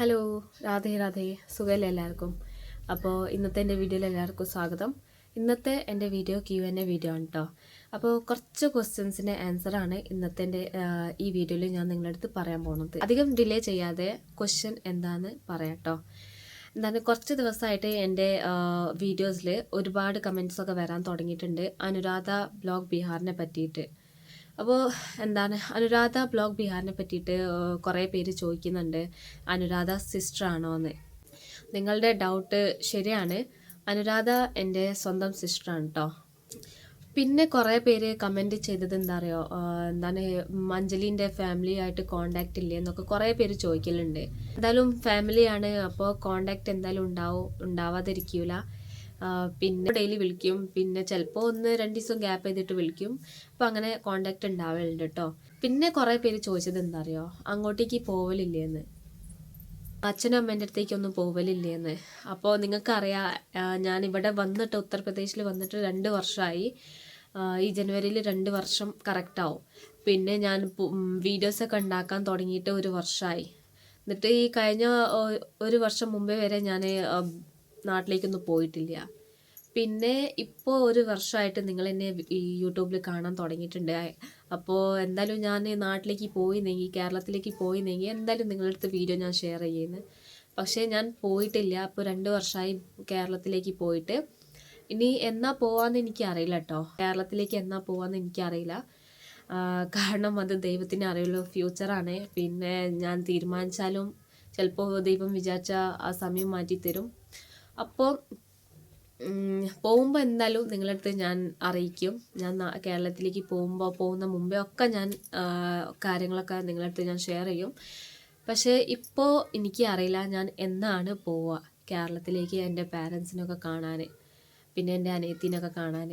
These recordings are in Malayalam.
ഹലോ രാധേ രാധേ. സുഖമല്ലേ എല്ലാവർക്കും? അപ്പോൾ ഇന്നത്തെ എന്റെ വീഡിയോയിൽ എല്ലാവർക്കും സ്വാഗതം. ഇന്നത്തെ എന്റെ video Q N A video ആണ് കേട്ടോ അപ്പോൾ കുറച്ച് ക്വസ്റ്റ്യൻസിന്റെ ആൻസറാണ് ഇന്നത്തെ എന്റെ ഈ വീഡിയോയിൽ ഞാൻ നിങ്ങളുടെ അടുത്ത് പറയാൻ പോകുന്നത് അധികം ഡിലേ ചെയ്യാതെ ക്വസ്റ്റ്യൻ എന്താണെന്ന് പറയാം കേട്ടോ എന്താണ് കുറച്ച് ദിവസമായിട്ട് എന്റെ വീഡിയോസിൽ ഒരുപാട് കമൻസ് ഒക്കെ വരാൻ തുടങ്ങിയിട്ടുണ്ട്. അനുരാധ ബ്ലോഗ് ബീഹാറിനെ പറ്റിയിട്ട്. അപ്പോൾ എന്താണ് അനുരാധ ബ്ലോഗ് ബിഹാറിനെ പറ്റിയിട്ട് കുറേ പേര് ചോദിക്കുന്നുണ്ട്. അനുരാധ സിസ്റ്റർ ആണോ എന്ന് നിങ്ങളുടെ ഡൗട്ട് ശരിയാണ്. അനുരാധ എന്റെ സ്വന്തം സിസ്റ്ററാണ് കേട്ടോ പിന്നെ കുറേ പേര് കമന്റ് ചെയ്തത് എന്താ അറിയോ എന്താണ് അഞ്ജലിന്റെ ഫാമിലിയായിട്ട് കോണ്ടാക്റ്റ് ഇല്ലേ എന്നൊക്കെ കുറേ പേര് ചോദിക്കലുണ്ട്. എന്തായാലും ഫാമിലിയാണ് അപ്പോൾ കോണ്ടാക്റ്റ് എന്തായാലും ഉണ്ടാവും ഉണ്ടാവാതിരിക്കൂല. പിന്നെ ഡെയിലി വിളിക്കും. പിന്നെ ചിലപ്പോൾ ഒന്ന് രണ്ട് ദിവസം ഗ്യാപ്പ് ചെയ്തിട്ട് വിളിക്കും. അപ്പോൾ അങ്ങനെ കോണ്ടാക്ട് ഉണ്ടാവലുണ്ട് കേട്ടോ പിന്നെ കുറേ പേര് ചോദിച്ചത് എന്താ അറിയോ അങ്ങോട്ടേക്ക് പോവലില്ലേന്ന്. അച്ഛനും അമ്മേന്റെ അടുത്തേക്കൊന്നും പോവലില്ലേന്ന്. അപ്പോൾ നിങ്ങൾക്കറിയാം ഞാൻ ഇവിടെ വന്നിട്ട് ഉത്തർപ്രദേശിൽ വന്നിട്ട് രണ്ട് വർഷമായി ഈ ജനുവരിയിൽ രണ്ട് വർഷം കറക്റ്റാവും പിന്നെ ഞാൻ വീഡിയോസൊക്കെ ഉണ്ടാക്കാൻ തുടങ്ങിയിട്ട് ഒരു വർഷമായി എന്നിട്ട് ഈ കഴിഞ്ഞ ഒരു വർഷം മുമ്പേ വരെ ഞാൻ നാട്ടിലേക്കൊന്നും പോയിട്ടില്ല. പിന്നെ ഇപ്പോൾ ഒരു വർഷമായിട്ട് നിങ്ങൾ എന്നെ ഈ യൂട്യൂബിൽ കാണാൻ തുടങ്ങിയിട്ടുണ്ട്. അപ്പോൾ എന്തായാലും ഞാൻ നാട്ടിലേക്ക് പോയിന്നെങ്കിൽ കേരളത്തിലേക്ക് പോയി പോയിന്നെങ്കിൽ എന്തായാലും നിങ്ങളുടെ അടുത്ത് വീഡിയോ ഞാൻ ഷെയർ ചെയ്യുന്നത് പക്ഷേ ഞാൻ പോയിട്ടില്ല. അപ്പോൾ രണ്ട് വർഷമായി കേരളത്തിലേക്ക് പോയിട്ട്. ഇനി എന്നാ പോവാന്ന് എനിക്ക് അറിയില്ല കേട്ടോ കേരളത്തിലേക്ക് എന്നാ പോവാന്ന് എനിക്കറിയില്ല. കാരണം അത് ദൈവത്തിന് അറിയുള്ളൂ. ഫ്യൂച്ചറാണ്. പിന്നെ ഞാൻ തീരുമാനിച്ചാലും ചിലപ്പോൾ ദൈവം വിചാരിച്ച ആ സമയം മാറ്റി തരും അപ്പോൾ പോകുമ്പോൾ എന്തായാലും നിങ്ങളുടെ അടുത്ത് ഞാൻ അറിയിക്കും. ഞാൻ കേരളത്തിലേക്ക് പോകുമ്പോൾ പോകുന്ന മുമ്പേ ഒക്കെ ഞാൻ കാര്യങ്ങളൊക്കെ നിങ്ങളുടെ അടുത്ത് ഞാൻ ഷെയർ ചെയ്യും. പക്ഷേ ഇപ്പോൾ എനിക്ക് അറിയില്ല ഞാൻ എന്നാണ് പോവുക. കേരളത്തിലേക്ക് എന്റെ പാരൻസിനൊക്കെ കാണാൻ പിന്നെ എന്റെ അനിയത്തിനൊക്കെ കാണാൻ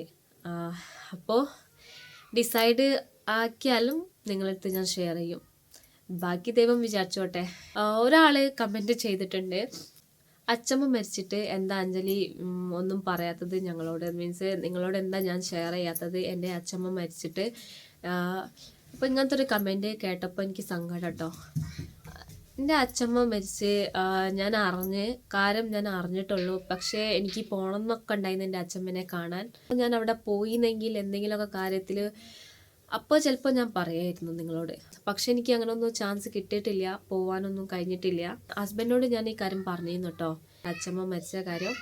അപ്പോൾ ഡിസൈഡ് ആക്കിയാലും നിങ്ങളുടെ അടുത്ത് ഞാൻ ഷെയർ ചെയ്യും. ബാക്കി ദൈവം വിചാരിച്ചോട്ടെ. ഒരാൾ കമന്റ് ചെയ്തിട്ടുണ്ട്. അച്ചമ്മ മരിച്ചിട്ട് എന്താ അഞ്ജലി ഒന്നും പറയാത്തത് ഞങ്ങളോട്? മീൻസ് നിങ്ങളോട് എന്താ ഞാൻ ഷെയർ ചെയ്യാത്തത്? എന്റെ അച്ചമ്മ മരിച്ചിട്ട് അപ്പോൾ ഇങ്ങനത്തെ ഒരു കമന്റ് കേട്ടപ്പോൾ എനിക്ക് സങ്കടം കേട്ടോ. എന്റെ അച്ചമ്മ മരിച്ച് ഞാൻ അറിഞ്ഞ് കാര്യം ഞാൻ അറിഞ്ഞിട്ടുള്ളൂ. പക്ഷേ എനിക്ക് പോകണം എന്നൊക്കെ ഉണ്ടായിരുന്നു എന്റെ അച്ചമ്മനെ കാണാൻ. ഞാൻ അവിടെ പോയിന്നെങ്കിൽ എന്തെങ്കിലുമൊക്കെ കാര്യത്തിൽ അപ്പോൾ ചിലപ്പോൾ ഞാൻ പറയായിരുന്നു നിങ്ങളോട്. പക്ഷെ എനിക്ക് അങ്ങനെ ഒന്നും ചാൻസ് കിട്ടിയിട്ടില്ല പോവാനൊന്നും കഴിഞ്ഞിട്ടില്ല. ഹസ്ബൻഡിനോട് ഞാൻ ഈ കാര്യം പറഞ്ഞിരുന്നു കേട്ടോ അച്ഛമ്മ മരിച്ച കാര്യം.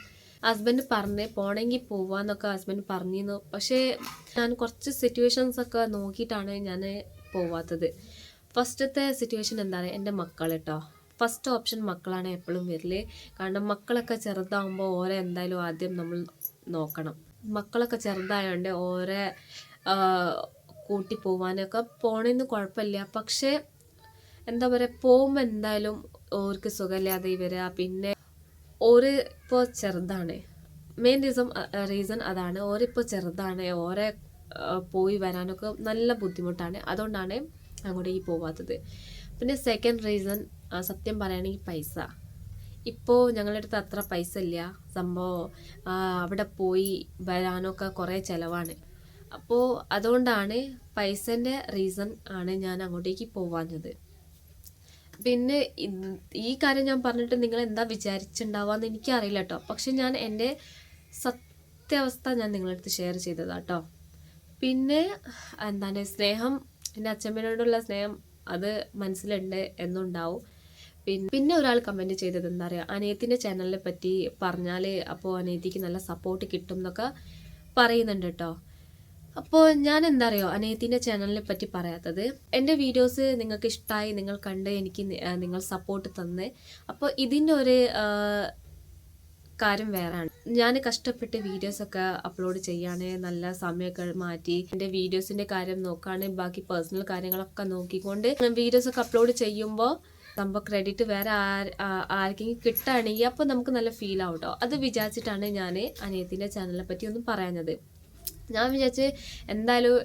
ഹസ്ബൻഡ് പറഞ്ഞ് പോണെങ്കിൽ പോവാന്നൊക്കെ ഹസ്ബൻഡ് പറഞ്ഞിരുന്നു. പക്ഷേ ഞാൻ കുറച്ച് സിറ്റുവേഷൻസ് ഒക്കെ നോക്കിയിട്ടാണ് ഞാൻ പോവാത്തത്. ഫസ്റ്റത്തെ സിറ്റുവേഷൻ എന്താണ്? എന്റെ മക്കൾ കേട്ടോ ഫസ്റ്റ് ഓപ്ഷൻ മക്കളാണ് എപ്പോഴും വരൽ. കാരണം മക്കളൊക്കെ ചെറുതാകുമ്പോൾ ഓരോ എന്തായാലും ആദ്യം നമ്മൾ നോക്കണം. മക്കളൊക്കെ ചെറുതായതുകൊണ്ട് ഓരെ കൂട്ടി പോവാനൊക്കെ പോണേന്ന് കുഴപ്പമില്ല പക്ഷേ എന്താ പറയുക പോകുമ്പോൾ എന്തായാലും ഓർക്ക് സുഖമില്ലാതെ വരിക പിന്നെ ഓര് ഇപ്പോൾ ചെറുതാണ്. മെയിൻ റീസൺ റീസൺ അതാണ്. ഓരിപ്പോൾ ചെറുതാണ്. ഓരെ പോയി വരാനൊക്കെ നല്ല ബുദ്ധിമുട്ടാണ്. അതുകൊണ്ടാണ് അങ്ങോട്ടേക്ക് പോവാത്തത്. പിന്നെ സെക്കൻഡ് റീസൺ സത്യം പറയുകയാണെങ്കിൽ പൈസ. ഇപ്പോൾ ഞങ്ങളുടെ അടുത്ത് അത്ര പൈസ ഇല്ല. സംഭവം അവിടെ പോയി വരാനൊക്കെ കുറേ ചിലവാണ്. അപ്പോൾ അതുകൊണ്ടാണ് പൈസന്റെ റീസൺ ആണ് ഞാൻ അങ്ങോട്ടേക്ക് പോവാഞ്ഞത്. പിന്നെ ഈ കാര്യം ഞാൻ പറഞ്ഞിട്ട് നിങ്ങൾ എന്താ വിചാരിച്ചിട്ടുണ്ടാവാന്ന് എനിക്കറിയില്ല കേട്ടോ പക്ഷെ ഞാൻ എന്റെ സത്യാവസ്ഥ ഞാൻ നിങ്ങളുടെ അടുത്ത് ഷെയർ ചെയ്തതാണ് കേട്ടോ പിന്നെ എന്താണ് സ്നേഹം എന്റെ അച്ഛമ്മയോടുള്ള സ്നേഹം അത് മനസ്സിലുണ്ട് എന്നുണ്ടാവും. പിന്നെ പിന്നെ ഒരാൾ കമന്റ് ചെയ്തത് എന്താ പറയുക അനിയത്തിന്റെ ചാനലിനെ പറ്റി പറഞ്ഞാൽ അപ്പോൾ അനിയത്തിക്ക് നല്ല സപ്പോർട്ട് കിട്ടും എന്നൊക്കെ പറയുന്നുണ്ട് കേട്ടോ അപ്പോൾ ഞാൻ എന്താ അറിയോ അനയത്തിന്റെ ചാനലിനെ പറ്റി പറയാത്തത്? എന്റെ വീഡിയോസ് നിങ്ങൾക്ക് ഇഷ്ടമായി നിങ്ങൾ കണ്ട് എനിക്ക് നിങ്ങൾ സപ്പോർട്ട് തന്ന്. അപ്പോൾ ഇതിന്റെ ഒരു കാര്യം വേറാണ്. ഞാൻ കഷ്ടപ്പെട്ട് വീഡിയോസൊക്കെ അപ്ലോഡ് ചെയ്യാണ് നല്ല സമയമൊക്കെ മാറ്റി. എന്റെ വീഡിയോസിന്റെ കാര്യം നോക്കുകയാണ് ബാക്കി പേഴ്സണൽ കാര്യങ്ങളൊക്കെ നോക്കിക്കൊണ്ട് വീഡിയോസൊക്കെ അപ്ലോഡ് ചെയ്യുമ്പോൾ സംഭവം ക്രെഡിറ്റ് വേറെ ആർ ആർക്കെങ്കിലും കിട്ടുകയാണെങ്കിൽ അപ്പോൾ നമുക്ക് നല്ല ഫീൽ ആവും കേട്ടോ അത് വിചാരിച്ചിട്ടാണ് ഞാൻ അനിയത്തിന്റെ ചാനലിനെ പറ്റി ഒന്നും പറയാഞ്ഞത്. ഞാൻ വിചാരിച്ച് എന്തായാലും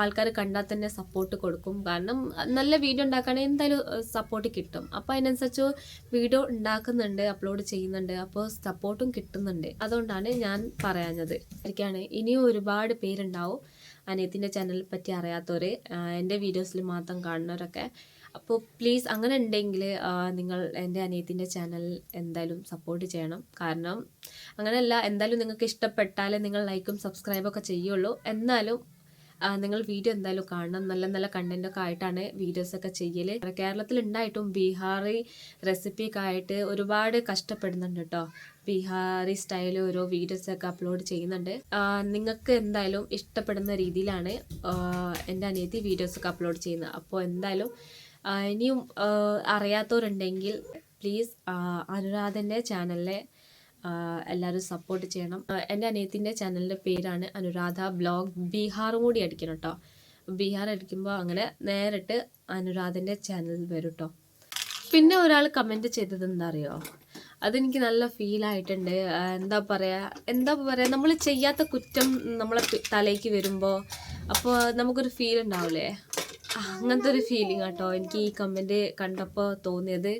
ആൾക്കാർ കണ്ടാൽ തന്നെ സപ്പോർട്ട് കൊടുക്കും. കാരണം നല്ല വീഡിയോ ഉണ്ടാക്കുകയാണെങ്കിൽ എന്തായാലും സപ്പോർട്ട് കിട്ടും. അപ്പോൾ അതിനനുസരിച്ച് വീഡിയോ ഉണ്ടാക്കുന്നുണ്ട് അപ്ലോഡ് ചെയ്യുന്നുണ്ട്. അപ്പോൾ സപ്പോർട്ടും കിട്ടുന്നുണ്ട്. അതുകൊണ്ടാണ് ഞാൻ പറയാഞ്ഞത്. എനിക്കാണ് ഇനിയും ഒരുപാട് പേരുണ്ടാവും. അനിയത്തിന്റെ ചാനലിനെ പറ്റി അറിയാത്തവർ എന്റെ വീഡിയോസിൽ മാത്രം കാണുന്നവരൊക്കെ. അപ്പോൾ പ്ലീസ് അങ്ങനെ ഉണ്ടെങ്കിൽ നിങ്ങൾ എന്റെ അനിയത്തിന്റെ ചാനൽ എന്തായാലും സപ്പോർട്ട് ചെയ്യണം. കാരണം അങ്ങനെയല്ല എന്തായാലും നിങ്ങൾക്ക് ഇഷ്ടപ്പെട്ടാലേ നിങ്ങൾ ലൈക്കും സബ്സ്ക്രൈബൊക്കെ ചെയ്യുള്ളൂ. എന്നാലും നിങ്ങൾ വീഡിയോ എന്തായാലും കാണണം. നല്ല നല്ല കണ്ടന്റൊക്കെ ആയിട്ടാണ് വീഡിയോസ് ഒക്കെ ചെയ്യൽ. കേരളത്തിൽ ഉണ്ടായിട്ടും ബീഹാറി റെസിപ്പിയൊക്കെ ആയിട്ട് ഒരുപാട് കഷ്ടപ്പെടുന്നുണ്ട് കേട്ടോ ബീഹാറി സ്റ്റൈൽ ഓരോ വീഡിയോസ് ഒക്കെ അപ്ലോഡ് ചെയ്യുന്നുണ്ട്. നിങ്ങൾക്ക് എന്തായാലും ഇഷ്ടപ്പെടുന്ന രീതിയിലാണ് എന്റെ അനിയത്തി വീഡിയോസ് ഒക്കെ അപ്ലോഡ് ചെയ്യുന്നത്. അപ്പോൾ എന്തായാലും ഇനിയും അറിയാത്തവരുണ്ടെങ്കിൽ പ്ലീസ് അനുരാധന്റെ ചാനലിലെ എല്ലാവരും സപ്പോർട്ട് ചെയ്യണം. എന്റെ അനിയത്തിന്റെ ചാനലിന്റെ പേരാണ് അനുരാധ ബ്ലോഗ് ബീഹാർ കൂടി അടിക്കണം കേട്ടോ ബീഹാർ അടിക്കുമ്പോൾ അങ്ങനെ നേരിട്ട് അനുരാധന്റെ ചാനൽ വരും കേട്ടോ പിന്നെ ഒരാൾ കമന്റ് ചെയ്തത് എന്താ അറിയോ അതെനിക്ക് നല്ല ഫീൽ ആയിട്ടുണ്ട്. എന്താ പറയുക എന്താ പറയുക നമ്മൾ ചെയ്യാത്ത കുറ്റം നമ്മളെ തലേക്ക് വരുമ്പോൾ അപ്പോൾ നമുക്കൊരു ഫീൽ ഉണ്ടാവില്ലേ അങ്ങനത്തെ ഒരു ഫീലിംഗ് കേട്ടോ എനിക്ക് ഈ കമന്റ് കണ്ടപ്പോൾ തോന്നിയത്.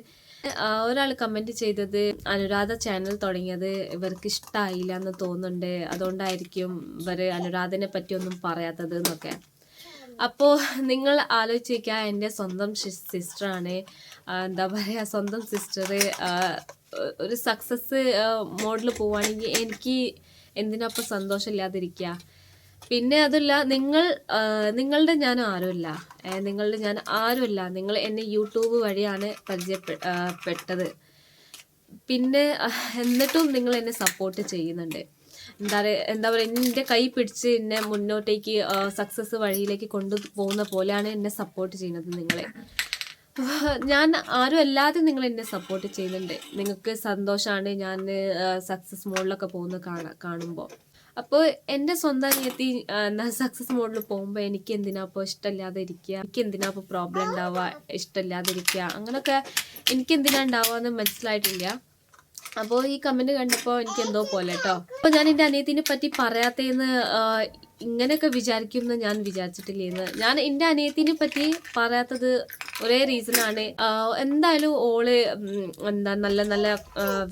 ഒരാൾ കമന്റ് ചെയ്തത് അനുരാധ ചാനൽ തുടങ്ങിയത് ഇവർക്ക് ഇഷ്ടമായില്ല എന്ന് തോന്നുന്നുണ്ട്. അതുകൊണ്ടായിരിക്കും ഇവർ അനുരാധനെ പറ്റി ഒന്നും പറയാത്തത് എന്നൊക്കെ. അപ്പോൾ നിങ്ങൾ ആലോചിക്കുക എന്റെ സ്വന്തം സിസ്റ്ററാണ് എന്താ പറയുക സ്വന്തം സിസ്റ്റർ ഒരു സക്സസ് മോഡിൽ പോവുകയാണെങ്കിൽ എനിക്ക് എന്തിനൊപ്പം സന്തോഷമില്ലാതിരിക്കുക പിന്നെ അതല്ല നിങ്ങൾ നിങ്ങളുടെ ഞാൻ ആരുമല്ല. നിങ്ങളുടെ ഞാൻ ആരുമല്ല. നിങ്ങൾ എന്നെ യൂട്യൂബ് വഴിയാണ് പരിചയപ്പെട്ടത് പിന്നെ എന്നിട്ടും നിങ്ങൾ എന്നെ സപ്പോർട്ട് ചെയ്യുന്നുണ്ട്. എന്താ പറയുക എന്താ പറയുക എന്റെ കൈ പിടിച്ച് എന്നെ മുന്നോട്ടേക്ക് സക്സസ് വഴിയിലേക്ക് കൊണ്ടുപോകുന്ന പോലെയാണ് എന്നെ സപ്പോർട്ട് ചെയ്യുന്നത് നിങ്ങളെ. ഞാൻ ആരും അല്ലാതെ നിങ്ങൾ എന്നെ സപ്പോർട്ട് ചെയ്യുന്നുണ്ട്. നിങ്ങൾക്ക് സന്തോഷമാണ് ഞാൻ സക്സസ് മോഡിലൊക്കെ പോകുന്ന കാണാ കാണുമ്പോൾ അപ്പോൾ എന്റെ സ്വന്തം അനിയത്തി എന്താ സക്സസ് മോഡിൽ പോകുമ്പോൾ എനിക്ക് എന്തിനാ അപ്പോൾ ഇഷ്ടമില്ലാതെ ഇരിക്കുക എനിക്ക് എന്തിനാ അപ്പോൾ പ്രോബ്ലം ഉണ്ടാവുക ഇഷ്ടമില്ലാതെ ഇരിക്കുക അങ്ങനെയൊക്കെ എനിക്ക് എന്തിനാ ഉണ്ടാവുക എന്ന് മനസ്സിലായിട്ടില്ല. അപ്പോൾ ഈ കമന്റ് കണ്ടപ്പോൾ എനിക്ക് എന്തോ പോലെ കേട്ടോ അപ്പോൾ ഞാൻ എന്റെ അനിയത്തിനെ പറ്റി പറയാത്തേന്ന് ഇങ്ങനെയൊക്കെ വിചാരിക്കുമെന്ന് ഞാൻ വിചാരിച്ചിട്ടില്ലേന്ന് ഞാൻ എന്റെ അനിയത്തിനെ പറ്റി പറയാത്തത് ഒരേ ആണ്. എന്തായാലും ഓൾ എന്താ നല്ല നല്ല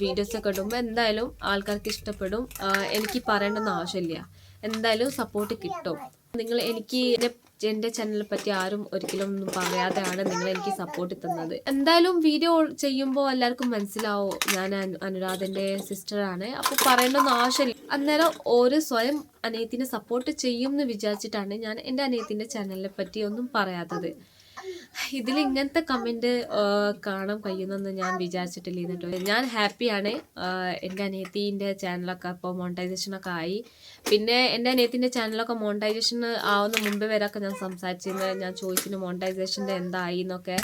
വീഡിയോസ് ഒക്കെ ഇടുമ്പോൾ എന്തായാലും ആൾക്കാർക്ക് ഇഷ്ടപ്പെടും. എനിക്ക് പറയേണ്ടെന്ന് ആവശ്യമില്ല. എന്തായാലും സപ്പോർട്ട് കിട്ടും. നിങ്ങൾ എനിക്ക് എന്റെ ചാനലിനെ പറ്റി ആരും ഒരിക്കലും ഒന്നും പറയാതെയാണ് നിങ്ങൾ എനിക്ക് സപ്പോർട്ട് തന്നത്. എന്തായാലും വീഡിയോ ചെയ്യുമ്പോൾ എല്ലാവർക്കും മനസ്സിലാവോ? ഞാൻ അനുരാധന്റെ സിസ്റ്ററാണ് അപ്പോൾ പറയേണ്ടൊന്നും ആവശ്യമില്ല. അന്നേരം ഓരോ സ്വയം അനിയത്തിനെ സപ്പോർട്ട് ചെയ്യും എന്ന് വിചാരിച്ചിട്ടാണ് ഞാൻ എന്റെ അനിയത്തിന്റെ ചാനലിനെ പറ്റി ഒന്നും പറയാത്തത്. ഇതിൽ ഇങ്ങനത്തെ കമന്റ് കാണാൻ കഴിയുന്നെന്ന് ഞാൻ വിചാരിച്ചിട്ടില്ല കേട്ടോ ഞാൻ ഹാപ്പിയാണ് എന്റെ അനിയത്തീന്റെ ചാനലൊക്കെ ഇപ്പോൾ മോണിറ്റൈസേഷനൊക്കെ ആയി. പിന്നെ എന്റെ അനിയത്തിന്റെ ചാനലൊക്കെ മോണിറ്റൈസേഷൻ ആവുന്ന മുമ്പേ വരെയൊക്കെ ഞാൻ സംസാരിച്ചിരുന്നു. ഞാൻ ചോദിച്ചിരുന്നു മോണിറ്റൈസേഷന്റെ എന്തായി എന്നൊക്കെ.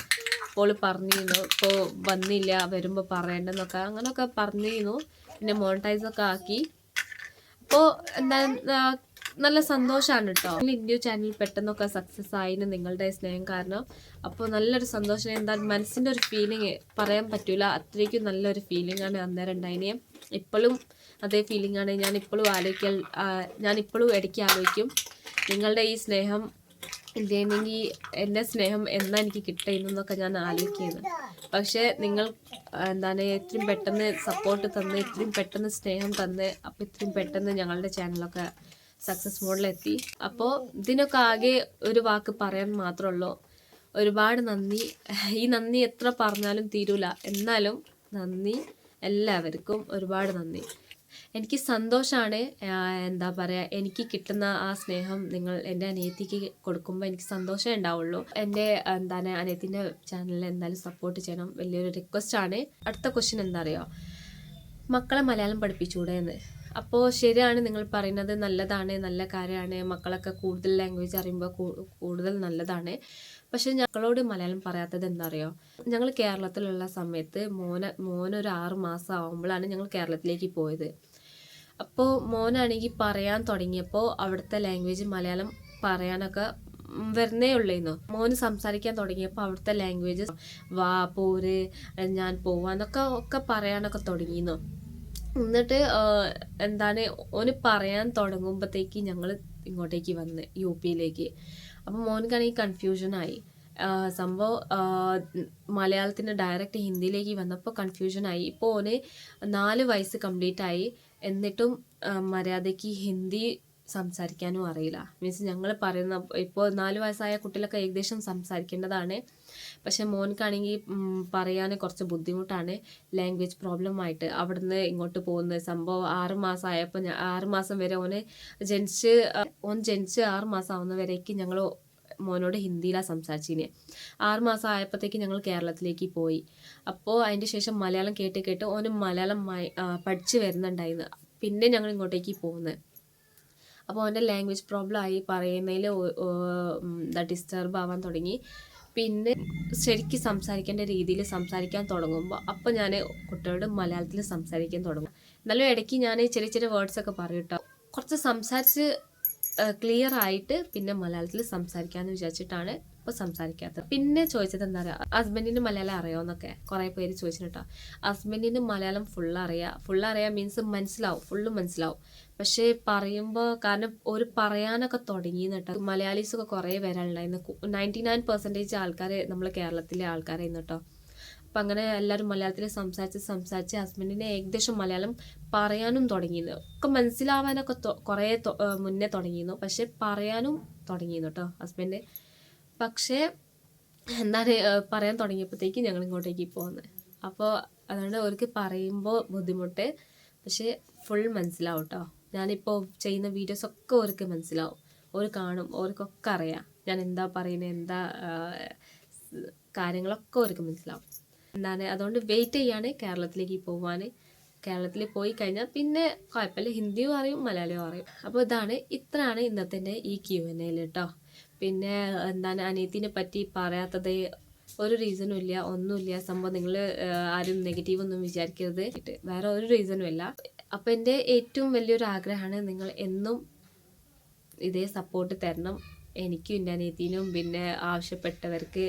അപ്പോൾ പറഞ്ഞിരുന്നു ഇപ്പോൾ വന്നില്ല വരുമ്പോൾ പറയണ്ടെന്നൊക്കെ. അങ്ങനെയൊക്കെ പറഞ്ഞിരുന്നു. പിന്നെ മോണിറ്റൈസൊക്കെ ആക്കി. അപ്പോൾ എന്താ നല്ല സന്തോഷമാണ് കേട്ടോ ഇന്ത്യ ചാനൽ പെട്ടെന്നൊക്കെ സക്സസ് ആയിന് നിങ്ങളുടെ സ്നേഹം കാരണം. അപ്പോൾ നല്ലൊരു സന്തോഷം. എന്താ മനസ്സിന്റെ ഒരു ഫീലിംഗ് പറയാൻ പറ്റൂല. അത്രയ്ക്കും നല്ലൊരു ഫീലിംഗ് ആണ് അന്നേരം ഉണ്ടായിനെ. ഇപ്പോഴും അതേ ഫീലിംഗ് ആണ്. ഞാൻ ഇപ്പോഴും ആലോചിക്കൽ ആ, ഞാൻ ഇപ്പോഴും ഇടയ്ക്ക് ആലോചിക്കും നിങ്ങളുടെ ഈ സ്നേഹം ഇല്ലെങ്കിൽ എന്റെ സ്നേഹം എന്നാ എനിക്ക് കിട്ടുന്നൊക്കെ ഞാൻ ആലോചിക്കുന്നത് പക്ഷേ നിങ്ങൾ എന്താണ് എത്രയും പെട്ടെന്ന് സപ്പോർട്ട് തന്ന് ഇത്രയും പെട്ടെന്ന് സ്നേഹം തന്ന് അപ്പോൾ ഇത്രയും പെട്ടെന്ന് ഞങ്ങളുടെ ചാനലൊക്കെ സക്സസ് മോഡിലെത്തി. അപ്പോൾ ഇതിനൊക്കെ ആകെ ഒരു വാക്ക് പറയാൻ മാത്രമേ ഉള്ളൂ ഒരുപാട് നന്ദി. ഈ നന്ദി എത്ര പറഞ്ഞാലും തീരൂല. എന്നാലും നന്ദി എല്ലാവർക്കും ഒരുപാട് നന്ദി. എനിക്ക് സന്തോഷമാണ് എന്താ പറയുക എനിക്ക് കിട്ടുന്ന ആ സ്നേഹം നിങ്ങൾ എന്റെ അനിയത്തിക്ക് കൊടുക്കുമ്പോൾ എനിക്ക് സന്തോഷമേ ഉണ്ടാവുള്ളൂ. എന്റെ എന്താണ് അനിയത്തിന്റെ ചാനലിൽ എന്തായാലും സപ്പോർട്ട് ചെയ്യണം. വലിയൊരു റിക്വസ്റ്റ് ആണ്. അടുത്ത ക്വസ്റ്റ്യൻ എന്താ അറിയോ? മക്കളെ മലയാളം പഠിപ്പിച്ചൂടെ എന്ന് അപ്പോൾ ശരിയാണ് നിങ്ങൾ പറയുന്നത് നല്ലതാണ് നല്ല കാര്യമാണ്. മക്കളൊക്കെ കൂടുതൽ ലാംഗ്വേജ് അറിയുമ്പോൾ കൂടുതൽ നല്ലതാണ്. പക്ഷേ ഞങ്ങളോട് മലയാളം പറയാത്തത് എന്താറിയോ ഞങ്ങൾ കേരളത്തിലുള്ള സമയത്ത് മോന മോനൊരു ആറ് മാസം ആകുമ്പോഴാണ് ഞങ്ങൾ കേരളത്തിലേക്ക് പോയത്. അപ്പോൾ മോനാണെങ്കിൽ പറയാൻ തുടങ്ങിയപ്പോൾ അവിടുത്തെ ലാംഗ്വേജ് മലയാളം പറയാനൊക്കെ വരുന്നേ ഉള്ളേന്നു. മോന് സംസാരിക്കാൻ തുടങ്ങിയപ്പോൾ അവിടുത്തെ ലാംഗ്വേജ് വാ പോര് ഞാൻ പോവാന്നൊക്കെ ഒക്കെ പറയാനൊക്കെ തുടങ്ങിയിരുന്നു എന്നിട്ട് എന്താണ് ഓന് പറയാൻ തുടങ്ങുമ്പോഴത്തേക്ക് ഞങ്ങൾ ഇങ്ങോട്ടേക്ക് വന്ന് യു പിയിലേക്ക് അപ്പം മോനക്കാണെങ്കിൽ കൺഫ്യൂഷനായി സംഭവം മലയാളത്തിന്റെ ഡയറക്റ്റ് ഹിന്ദിയിലേക്ക് വന്നപ്പോൾ കൺഫ്യൂഷനായി ഇപ്പോൾ ഓന് നാല് വയസ്സ് കംപ്ലീറ്റ് ആയി. എന്നിട്ടും മര്യാദയ്ക്ക് ഹിന്ദി സംസാരിക്കാനും അറിയില്ല. മീൻസ് ഞങ്ങൾ പറയുന്ന ഇപ്പോൾ നാല് വയസ്സായ കുട്ടികളൊക്കെ ഏകദേശം സംസാരിക്കേണ്ടതാണ്. പക്ഷെ മോൻക്കാണെങ്കിൽ പറയാൻ കുറച്ച് ബുദ്ധിമുട്ടാണ്. ലാംഗ്വേജ് പ്രോബ്ലം ആയിട്ട് അവിടുന്ന് ഇങ്ങോട്ട് പോകുന്ന സംഭവം ആറ് മാസം ആയപ്പോൾ ഞാൻ ആറ് മാസം വരെ ഓന് ജനിച്ച് ഓൻ ജനിച്ച് ആറ് മാസം ആവുന്ന വരേക്ക് ഞങ്ങൾ മോനോട് ഹിന്ദിയിലാണ് സംസാരിച്ചിന്. ആറ് മാസം ആയപ്പോഴത്തേക്ക് ഞങ്ങൾ കേരളത്തിലേക്ക് പോയി. അപ്പോൾ അതിന്റെ ശേഷം മലയാളം കേട്ട് കേട്ട് ഓന് മലയാളം പഠിച്ചു വരുന്നുണ്ടായിരുന്നു പിന്നെ ഞങ്ങൾ ഇങ്ങോട്ടേക്ക് പോകുന്നത് അപ്പോൾ അവന്റെ ലാംഗ്വേജ് പ്രോബ്ലം ആയി പറയുന്നതിൽ ഡിസ്റ്റർബ് ആവാൻ തുടങ്ങി. പിന്നെ ശരിക്കും സംസാരിക്കേണ്ട രീതിയിൽ സംസാരിക്കാൻ തുടങ്ങുമ്പോൾ അപ്പോൾ ഞാൻ കുട്ടികളോട് മലയാളത്തിൽ സംസാരിക്കാൻ തുടങ്ങും. എന്നാലും ഇടയ്ക്ക് ഞാൻ ചെറിയ ചെറിയ വേർഡ്സ് ഒക്കെ പറയും കേട്ടോ കുറച്ച് സംസാരിച്ച് ക്ലിയർ ആയിട്ട് പിന്നെ മലയാളത്തിൽ സംസാരിക്കാമെന്ന് വിചാരിച്ചിട്ടാണ് ഇപ്പോൾ സംസാരിക്കാത്തത് പിന്നെ ചോദിച്ചത് എന്താ പറയുക ഹസ്ബൻഡിന് മലയാളം അറിയാമെന്നൊക്കെ കുറേ പേര് ചോദിച്ചിട്ടോ ഹസ്ബൻഡിന് മലയാളം ഫുൾ അറിയാം. ഫുൾ അറിയാം മീൻസ് മനസ്സിലാവും. ഫുള്ള് മനസ്സിലാവും. പക്ഷേ പറയുമ്പോൾ കാരണം ഒരു പറയാനൊക്കെ തുടങ്ങി കേട്ടോ. മലയാളീസൊക്കെ കുറേ പേരുണ്ടായിരുന്നു നയന്റി നയൻ പെർസെന്റേജ് ആൾക്കാർ നമ്മൾ കേരളത്തിലെ ആൾക്കാരായിരുന്നു കേട്ടോ. അപ്പം അങ്ങനെ എല്ലാവരും മലയാളത്തിൽ സംസാരിച്ച് സംസാരിച്ച് ഹസ്ബൻഡിനെ ഏകദേശം മലയാളം പറയാനും തുടങ്ങിയിരുന്നു ഒക്കെ മനസ്സിലാവാനൊക്കെ കുറേ മുന്നേ തുടങ്ങിയിരുന്നു പക്ഷെ പറയാനും തുടങ്ങിയിരുന്നു കേട്ടോ ഹസ്ബൻഡ്. പക്ഷേ എന്താണ് പറയാൻ തുടങ്ങിയപ്പോഴത്തേക്ക് ഞങ്ങൾ ഇങ്ങോട്ടേക്ക് പോകുന്നത് അപ്പോൾ അതുകൊണ്ട് അവർക്ക് പറയുമ്പോൾ ബുദ്ധിമുട്ട്. പക്ഷേ ഫുൾ മനസ്സിലാവും കേട്ടോ ഞാനിപ്പോൾ ചെയ്യുന്ന വീഡിയോസ് ഒക്കെ അവർക്ക് മനസ്സിലാവും. അവർ കാണും അവർക്കൊക്കെ അറിയാം. ഞാൻ എന്താ പറയുന്നത് എന്താ കാര്യങ്ങളൊക്കെ അവർക്ക് മനസ്സിലാവും. എന്താണ് അതുകൊണ്ട് വെയിറ്റ് ചെയ്യാണ് കേരളത്തിലേക്ക് പോകാൻ കേരളത്തിൽ പോയി കഴിഞ്ഞാൽ പിന്നെ കുഴപ്പമില്ല. ഹിന്ദിയും അറിയും മലയാളവും അറിയും. അപ്പോൾ ഇതാണ് ഇത്രയാണ് ഇന്നത്തെ ഈ ക്യു എൻ എയിൽ കേട്ടോ പിന്നെ എന്താണ് അനിയത്തിനെ പറ്റി പറയാത്തത് ഒരു റീസണും ഇല്ല ഒന്നുമില്ല സംഭവം നിങ്ങൾ ആരും നെഗറ്റീവ് ഒന്നും വിചാരിക്കരുത്. വേറെ ഒരു റീസണും ഇല്ല. അപ്പം എന്റെ ഏറ്റവും വലിയൊരു ആഗ്രഹമാണ് നിങ്ങൾ എന്നും ഇതേ സപ്പോർട്ട് തരണം. എനിക്കും എന്റെ അനിയത്തിനും പിന്നെ ആവശ്യപ്പെട്ടവർക്ക്.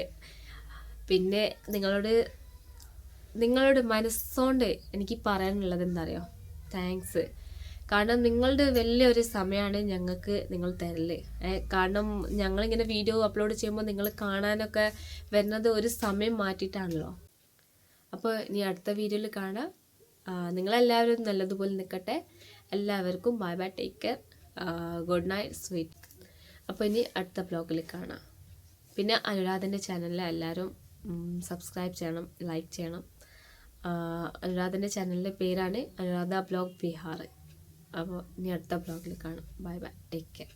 പിന്നെ നിങ്ങളോട് നിങ്ങളോട് മനസ്സോണ്ട് എനിക്ക് പറയാനുള്ളത് എന്താ അറിയോ? താങ്ക്സ് കാരണം നിങ്ങളുടെ വലിയൊരു സമയമാണ് ഞങ്ങൾക്ക് നിങ്ങൾ തരൽ. കാരണം ഞങ്ങളിങ്ങനെ വീഡിയോ അപ്ലോഡ് ചെയ്യുമ്പോൾ നിങ്ങൾ കാണാനൊക്കെ വരുന്നത് ഒരു സമയം മാറ്റിയിട്ടാണല്ലോ. അപ്പോൾ ഇനി അടുത്ത വീഡിയോയിൽ കാണാം. നിങ്ങളെല്ലാവരും നല്ലതുപോലെ നിൽക്കട്ടെ എല്ലാവർക്കും bye bye take care good night sweet അപ്പോൾ ഇനി അടുത്ത ബ്ലോഗിൽ കാണാം. പിന്നെ അനുരാധന്റെ ചാനലിൽ എല്ലാവരും സബ്സ്ക്രൈബ് ചെയ്യണം ലൈക്ക് ചെയ്യണം. അനുരാധന്റെ ചാനലിന്റെ പേരാണ് അനുരാധ ബ്ലോഗ് ബിഹാർ അപ്പോൾ ഇനി അടുത്ത ബ്ലോഗിൽ കാണാം. By bye take care